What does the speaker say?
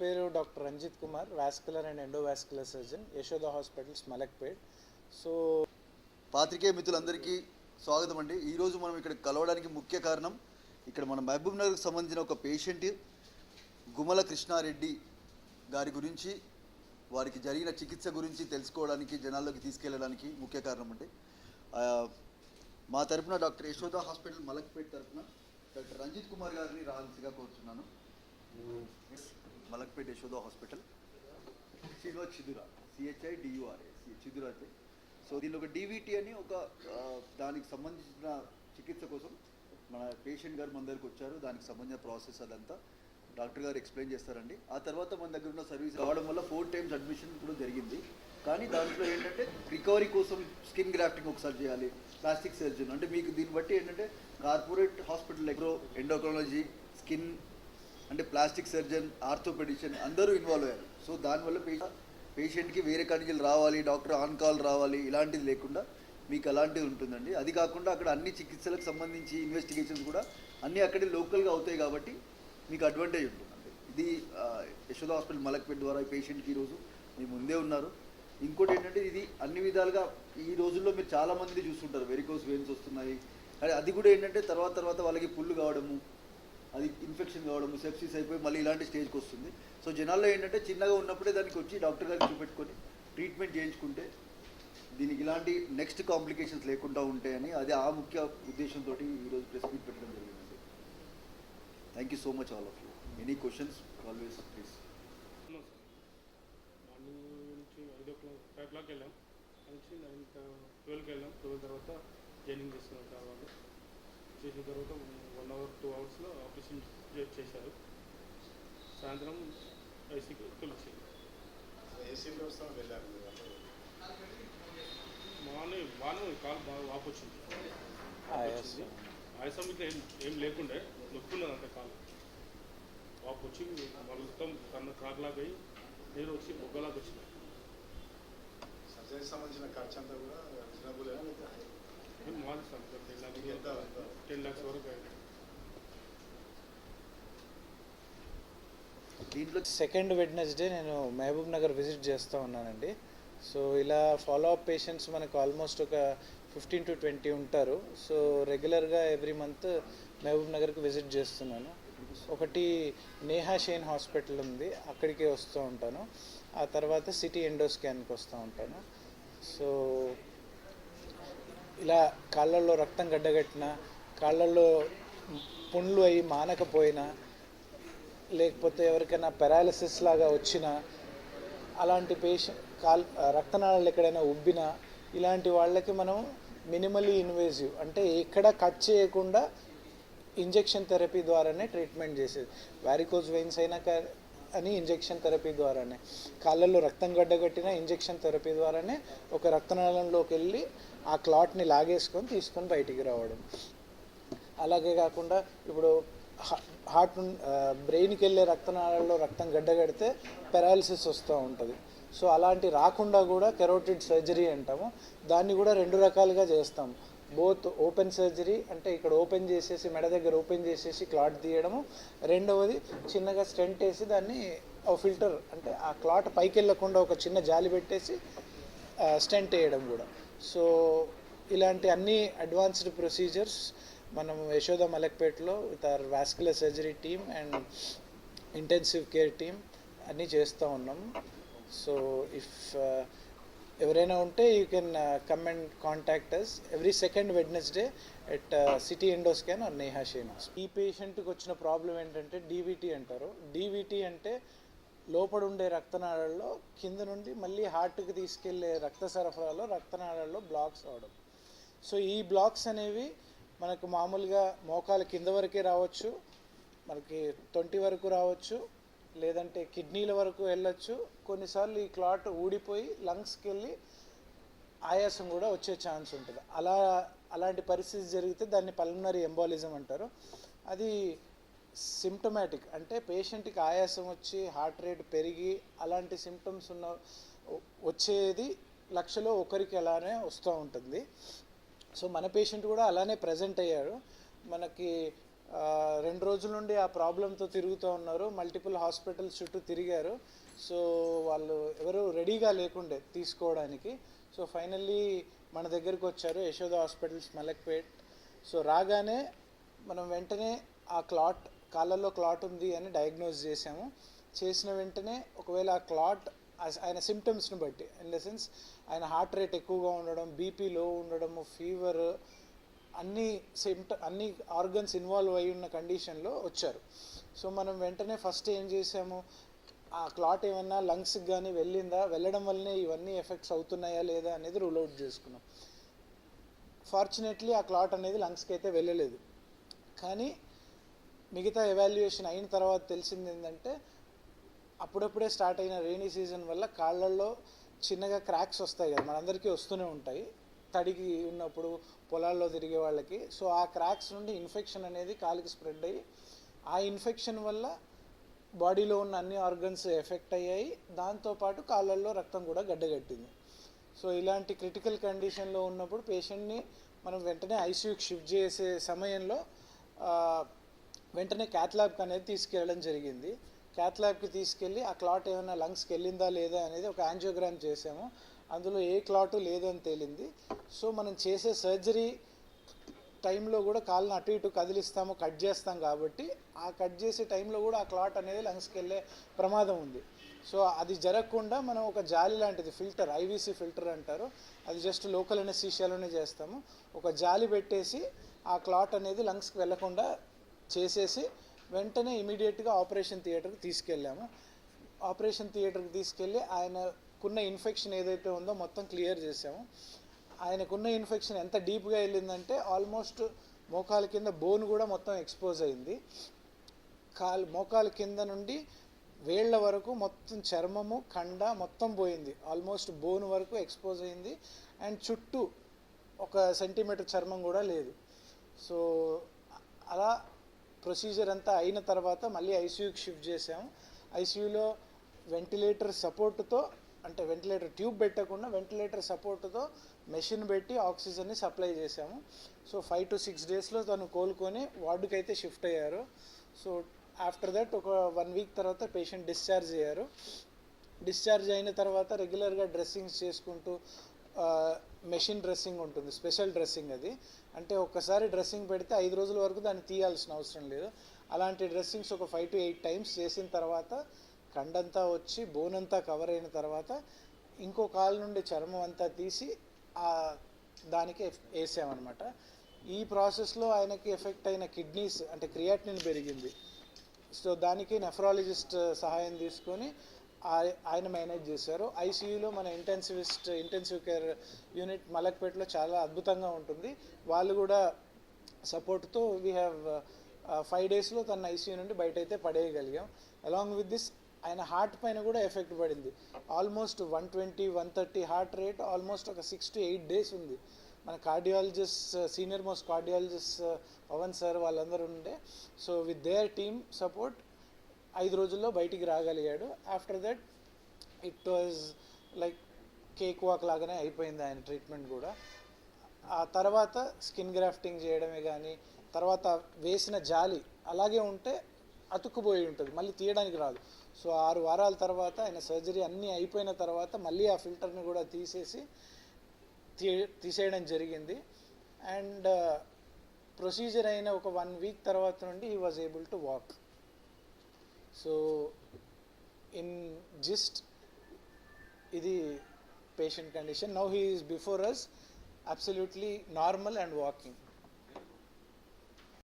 పేరు doctor Ranjith Kumar vascular and endovascular surgeon Yashoda hospitals Malakpet so పాత్రికేయ మిత్రులందరికీ స్వాగతం అండి. ఈరోజు మనం ఇక్కడ కలవడానికి ముఖ్య కారణం ఇక్కడ మన మహబూబ్ నగర్కి సంబంధించిన ఒక పేషెంట్ గుమల కృష్ణారెడ్డి గారి గురించి వారికి జరిగిన చికిత్స గురించి తెలుసుకోవడానికి జనాల్లోకి తీసుకెళ్ళడానికి ముఖ్య కారణం అండి. మా తరపున డాక్టర్ యశోద హాస్పిటల్ మలక్పేట్ తరపున డాక్టర్ రంజిత్ కుమార్ గారిని రావాల్సిగా కోరుతున్నాను మలక్పేట యశోద హాస్పిటల్. సిలో చిదుర. సిహెచ్ఐ డియుఆర్ఏ చిదుర అయితే. సో దీనిలో ఒక డీవీటీ అని ఒక దానికి సంబంధించిన చికిత్స కోసం మన పేషెంట్ గారు మన దగ్గరికి వచ్చారు. దానికి సంబంధించిన ప్రాసెస్ అదంతా డాక్టర్ గారు ఎక్స్ప్లెయిన్ చేస్తారండి. ఆ తర్వాత మన దగ్గర ఉన్న సర్వీస్ రావడం వల్ల ఫోర్ టైమ్స్ అడ్మిషన్ కూడా జరిగింది. కానీ దాంట్లో ఏంటంటే రికవరీ కోసం స్కిన్ గ్రాఫ్టింగ్ ఒకసారి చేయాలి ప్లాస్టిక్ సర్జన్. అంటే మీకు దీన్ని బట్టి ఏంటంటే కార్పొరేట్ హాస్పిటల్ ఎగ్రో ఎండోక్రాలజీ స్కిన్ అంటే ప్లాస్టిక్ సర్జన్ ఆర్థోపెడిషన్ అందరూ ఇన్వాల్వ్ అయ్యారు. సో దానివల్ల పేషెంట్కి వేరే కండిషన్లు రావాలి డాక్టర్ ఆన్ కాల్ రావాలి ఇలాంటిది లేకుండా మీకు అలాంటిది ఉంటుందండి. అది కాకుండా అక్కడ అన్ని చికిత్సలకు సంబంధించి ఇన్వెస్టిగేషన్స్ కూడా అన్నీ అక్కడే లోకల్గా అవుతాయి కాబట్టి మీకు అడ్వాంటేజ్ ఉంటుందండి ఇది యశోద హాస్పిటల్ మలక్పేట్ ద్వారా ఈ పేషెంట్కి ఈరోజు మీ ముందే ఉన్నారు. ఇంకోటి ఏంటంటే ఇది అన్ని విధాలుగా ఈ రోజుల్లో మీరు చాలా మంది చూస్తుంటారు. వెరికోస్ వెయిన్స్ వస్తున్నాయి. అది కూడా ఏంటంటే తర్వాత తర్వాత వాళ్ళకి పుల్లు కావడము అది ఇన్ఫెక్షన్ కావడము సెప్సిస్ అయిపోయి మళ్ళీ ఇలాంటి స్టేజ్కి వస్తుంది. సో జనాల్లో ఏంటంటే చిన్నగా ఉన్నప్పుడే దానికి వచ్చి డాక్టర్ గారికి చూపెట్టుకొని ట్రీట్మెంట్ చేయించుకుంటే దీనికి ఇలాంటి నెక్స్ట్ కాంప్లికేషన్స్ లేకుండా ఉంటాయని అది ఆ ముఖ్య ఉద్దేశంతో ఈరోజు ప్రెస్ మీట్ పెట్టడం జరిగింది. Thank you so much all of you any questions always please నుంచి ఫైవ్ క్లాక్ వెళ్ళాం. నుంచి నైన్ ట్వెల్వ్కి వెళ్ళాం. ట్వెల్వ్ తర్వాత జాయినింగ్ చేసుకున్నాం తర్వాత చేసిన తర్వాత వన్ అవర్ టూ అవర్స్లో ఆపరేషన్ చేశారు. సాయంత్రం ఐసీకి పిలిచి ఏసీ వ్యవస్థ వెళ్ళారు మీరు అప్పుడు. మార్నింగ్ మార్నింగ్ కాలు బాగా వాపు వచ్చింది. వచ్చింది. ఆయాసం ఇట్లా ఏం ఏం లేకుండే నొప్పి ఉన్నది అంత కాలు. వాపు వచ్చి మొత్తం కన్ను క్రాక్లాగా అయ్యి నీరు వచ్చి బొగ్గలాగా వచ్చింది. సర్జరీకి సంబంధించిన ఖర్చు అంతా కూడా రీజనబుల్ మాది టెన్ ల్యాక్స్ టెన్ ల్యాక్స్ వరకు దీంట్లో సెకండ్ వెడ్నెస్డే నేను మహబూబ్ నగర్ విజిట్ చేస్తూ ఉన్నానండి. సో ఇలా ఫాలో అప్ పేషెంట్స్ మనకు ఆల్మోస్ట్ ఒక ఫిఫ్టీన్ టు ట్వంటీ ఉంటారు. సో రెగ్యులర్గా ఎవ్రీ మంత్ మహబూబ్ నగర్కి విజిట్ చేస్తున్నాను. ఒకటి నేహా షేన్ హాస్పిటల్ ఉంది. అక్కడికి వస్తూ ఉంటాను. ఆ తర్వాత సిటీ ఎండో స్కాన్కి వస్తూ ఉంటాను. సో ఇలా కాళ్ళల్లో రక్తం గడ్డగట్టిన కాళ్ళల్లో పుండ్లు అయి మానకపోయినా లేకపోతే ఎవరికైనా పెరాలిసిస్ లాగా వచ్చినా అలాంటి పేషెంట్ కాల్ రక్తనాళాలు ఎక్కడైనా ఉబ్బినా ఇలాంటి వాళ్ళకి మనం మినిమలీ ఇన్వేజివ్. అంటే ఎక్కడ కట్ చేయకుండా ఇంజెక్షన్ థెరపీ ద్వారానే ట్రీట్మెంట్ చేసేది. వారికోజ్ వెయిన్స్ అయినా అని ఇంజెక్షన్ థెరపీ ద్వారానే. కాళ్ళల్లో రక్తం గడ్డగట్టిన ఇంజెక్షన్ థెరపీ ద్వారానే ఒక రక్తనాళంలోకి వెళ్ళి ఆ క్లాట్ని లాగేసుకొని తీసుకొని బయటికి రావడం. అలాగే కాకుండా ఇప్పుడు హార్ట్ బ్రెయిన్కి వెళ్ళే రక్తనాళాల్లో రక్తం గడ్డగడితే పెరాలిసిస్ వస్తూ ఉంటుంది. సో అలాంటి రాకుండా కూడా కెరోటిడ్ సర్జరీ అంటాము. దాన్ని కూడా రెండు రకాలుగా చేస్తాం. బోత్ ఓపెన్ సర్జరీ అంటే ఇక్కడ ఓపెన్ చేసేసి మెడ దగ్గర ఓపెన్ చేసేసి క్లాట్ తీయడము. రెండవది చిన్నగా స్టెంట్ వేసి దాన్ని ఫిల్టర్ అంటే ఆ క్లాట్ పైకి వెళ్ళకుండా ఒక చిన్న జాలి పెట్టేసి స్టెంట్ వేయడం కూడా. సో ఇలాంటి అన్ని అడ్వాన్స్డ్ ప్రొసీజర్స్ మనం Yashoda మలక్పేట్లో with our vascular surgery team and intensive care team అన్నీ చేస్తూ ఉన్నాం. సో ఇఫ్ ఎవరైనా ఉంటే you can come and contact us every second Wednesday at city endoscan our Neha Shenaz ఈ పేషెంట్కి వచ్చిన ప్రాబ్లం ఏంటంటే డీవీటీ అంటారు. డీవీటీ అంటే లోపల ఉండే రక్తనాళాల్లో కింద నుండి మళ్ళీ హార్ట్కి తీసుకెళ్ళే రక్త సరఫరాలో రక్తనాళాల్లో బ్లాక్స్ అవడం సో ఈ బ్లాక్స్ అనేవి మనకు మామూలుగా మోకాలు కింద వరకే రావచ్చు మనకి ట్వంటీ వరకు రావచ్చు లేదంటే కిడ్నీల వరకు వెళ్ళొచ్చు. కొన్నిసార్లు ఈ క్లాట్ ఊడిపోయి లంగ్స్కి వెళ్ళి ఆయాసం కూడా వచ్చే ఛాన్స్ ఉంటుంది. అలా అలాంటి పరిస్థితి జరిగితే దాన్ని పల్మనరీ ఎంబాలిజం అంటారు. అది సిమ్టమాటిక్ అంటే పేషెంట్కి ఆయాసం వచ్చి హార్ట్ రేట్ పెరిగి అలాంటి సిమ్టమ్స్ ఉన్న వచ్చేది లక్షలో ఒకరికి అలానే వస్తూ ఉంటుంది. సో మన పేషెంట్ కూడా అలానే ప్రజెంట్ అయ్యాడు. మనకి రెండు రోజుల నుండి ఆ ప్రాబ్లంతో తిరుగుతూ ఉన్నారు. మల్టిపుల్ హాస్పిటల్స్ చుట్టూ తిరిగారు. సో వాళ్ళు ఎవరు రెడీగా లేకుండే తీసుకోవడానికి. సో ఫైనల్లీ మన దగ్గరికి వచ్చారు యశోద హాస్పిటల్స్ మలక్పేట్. సో రాగానే మనం వెంటనే ఆ క్లాట్ కాళ్ళల్లో క్లాట్ ఉంది అని డయాగ్నోజ్ చేసాము చేసిన వెంటనే ఒకవేళ ఆ క్లాట్ ఆయన సిమ్టమ్స్ని బట్టి ఇన్ ద సెన్స్ ఆయన హార్ట్ రేట్ ఎక్కువగా ఉండడం బీపీ లో ఉండడము ఫీవర్ అన్ని సిమ్ట అన్ని ఆర్గన్స్ ఇన్వాల్వ్ అయి ఉన్న కండిషన్లో వచ్చారు. సో మనం వెంటనే ఫస్ట్ ఏం చేసాము? ఆ క్లాట్ ఏమన్నా లంగ్స్కి కానీ వెళ్ళిందా? వెళ్ళడం వల్లనే ఇవన్నీ ఎఫెక్ట్స్ అవుతున్నాయా లేదా అనేది రూల్ అవుట్ చేసుకున్నాం. ఫార్చునేట్లీ ఆ క్లాట్ అనేది లంగ్స్కి అయితే వెళ్ళలేదు. కానీ మిగతా ఎవాల్యుయేషన్ అయిన తర్వాత తెలిసింది ఏంటంటే అప్పుడప్పుడే స్టార్ట్ అయిన రెయినీ సీజన్ వల్ల కాళ్ళల్లో చిన్నగా క్రాక్స్ వస్తాయి కదా మనందరికీ వస్తూనే ఉంటాయి. తడిగి ఉన్నప్పుడు పొలాల్లో తిరిగే వాళ్ళకి. సో ఆ క్రాక్స్ నుండి ఇన్ఫెక్షన్ అనేది కాలికి స్ప్రెడ్ అయ్యి ఆ ఇన్ఫెక్షన్ వల్ల బాడీలో ఉన్న అన్ని ఆర్గన్స్ ఎఫెక్ట్ అయ్యాయి. దాంతోపాటు కాళ్ళల్లో రక్తం కూడా గడ్డగట్టింది. సో ఇలాంటి క్రిటికల్ కండిషన్లో ఉన్నప్పుడు పేషెంట్ని మనం వెంటనే ఐసీయూకి షిఫ్ట్ చేసే సమయంలో వెంటనే క్యాత్ అనేది తీసుకెళ్ళడం జరిగింది. క్యాత్ తీసుకెళ్ళి ఆ క్లాట్ ఏమైనా లంగ్స్కి వెళ్ళిందా లేదా అనేది ఒక యాంజియోగ్రామ్ చేసాము. అందులో ఏ క్లాటు లేదని తేలింది. సో మనం చేసే సర్జరీ టైంలో కూడా కాళ్ళని అటు ఇటు కదిలిస్తాము కట్ చేస్తాం కాబట్టి ఆ కట్ చేసే టైంలో కూడా ఆ క్లాట్ అనేది లంగ్స్కి వెళ్ళే ప్రమాదం ఉంది. సో అది జరగకుండా మనం ఒక జాలి లాంటిది ఫిల్టర్ ఐవీసీ ఫిల్టర్ అంటారు. అది జస్ట్ లోకల్ అనే సీషాలోనే చేస్తాము. ఒక జాలి పెట్టేసి ఆ క్లాట్ అనేది లంగ్స్కి వెళ్ళకుండా చేసేసి వెంటనే ఇమీడియట్గా ఆపరేషన్ థియేటర్కి తీసుకెళ్ళాము. ఆపరేషన్ థియేటర్కి తీసుకెళ్ళి ఆయన ఆయనకున్న ఇన్ఫెక్షన్ ఏదైతే ఉందో మొత్తం క్లియర్ చేసాము. ఆయనకున్న ఇన్ఫెక్షన్ ఎంత డీప్గా వెళ్ళిందంటే ఆల్మోస్ట్ మోకాల కింద బోన్ కూడా మొత్తం ఎక్స్పోజ్ అయింది. కాలు మోకాల కింద నుండి వేళ్ళ వరకు మొత్తం చర్మము కండ మొత్తం పోయింది. ఆల్మోస్ట్ బోన్ వరకు ఎక్స్పోజ్ అయింది. అండ్ చుట్టూ ఒక సెంటీమీటర్ చర్మం కూడా లేదు. సో అలా ప్రొసీజర్ అంతా అయిన తర్వాత మళ్ళీ ఐసీయూకి షిఫ్ట్ చేసాము. ఐసీయూలో వెంటిలేటర్ సపోర్ట్తో అంటే వెంటిలేటర్ ట్యూబ్ పెట్టకుండా వెంటిలేటర్ సపోర్ట్తో మెషిన్ పెట్టి ఆక్సిజన్ని సప్లై చేసాము సో ఫైవ్ టు సిక్స్ డేస్లో తను కోలుకొని వార్డుకి అయితే షిఫ్ట్ అయ్యారు. సో ఆఫ్టర్ దట్ ఒక వన్ వీక్ తర్వాత పేషెంట్ డిశ్చార్జ్ అయ్యారు. డిశ్చార్జ్ అయిన తర్వాత రెగ్యులర్గా డ్రెస్సింగ్స్ చేసుకుంటూ మెషిన్ డ్రెస్సింగ్ ఉంటుంది స్పెషల్ డ్రెస్సింగ్ అది. అంటే ఒక్కసారి డ్రెస్సింగ్ పెడితే ఐదు రోజుల వరకు దాన్ని తీయాల్సిన అవసరం లేదు. అలాంటి డ్రెస్సింగ్స్ ఒక ఫైవ్ టు ఎయిట్ టైమ్స్ చేసిన తర్వాత కండంతా వచ్చి బోన్ అంతా కవర్ అయిన తర్వాత ఇంకో కాలు నుండి చర్మం అంతా తీసి ఆ దానికి వేసామన్నమాట. ఈ ప్రాసెస్లో ఆయనకి ఎఫెక్ట్ అయిన కిడ్నీస్ అంటే క్రియాటిన్ పెరిగింది. సో దానికి నెఫ్రాలజిస్ట్ సహాయం తీసుకొని ఆయన మేనేజ్ చేశారు. ఐసీయూలో మన ఇంటెన్సివిస్ట్ ఇంటెన్సివ్ కేర్ యూనిట్ మలక్పేటలో చాలా అద్భుతంగా ఉంటుంది. వాళ్ళు కూడా సపోర్ట్తో వీ హ్యావ్ ఫైవ్ డేస్లో తన ఐసీయూ నుండి బయట అయితే పడేయగలిగాం. అలాంగ్ విత్ దిస్ ఆయన హార్ట్ పైన కూడా ఎఫెక్ట్ పడింది. Almost one twenty one thirty heart rate almost ఒక సిక్స్ టు ఎయిట్ డేస్ ఉంది. మన cardiologist uh, senior most cardiologist uh, Pavan sir వాళ్ళందరూ ఉండే. So with their team support ఐదు రోజుల్లో బయటికి రాగలిగాడు. After that it was like cake walk లాగానే అయిపోయింది ఆయన ట్రీట్మెంట్ కూడా. ఆ తర్వాత స్కిన్ గ్రాఫ్టింగ్ చేయడమే కానీ తర్వాత వేసిన జాలి అలాగే ఉంటే అతుక్కుపోయి ఉంటుంది. మళ్ళీ తీయడానికి రాదు. సో ఆరు వారాల తర్వాత ఆయన సర్జరీ అన్నీ అయిపోయిన తర్వాత మళ్ళీ ఆ ఫిల్టర్ని కూడా తీసేసి తీ తీసేయడం జరిగింది. అండ్ ప్రొసీజర్ అయిన ఒక వన్ వీక్ తర్వాత నుండి he was able to walk. So in gist ఇది patient condition. Now he is before us absolutely normal and walking.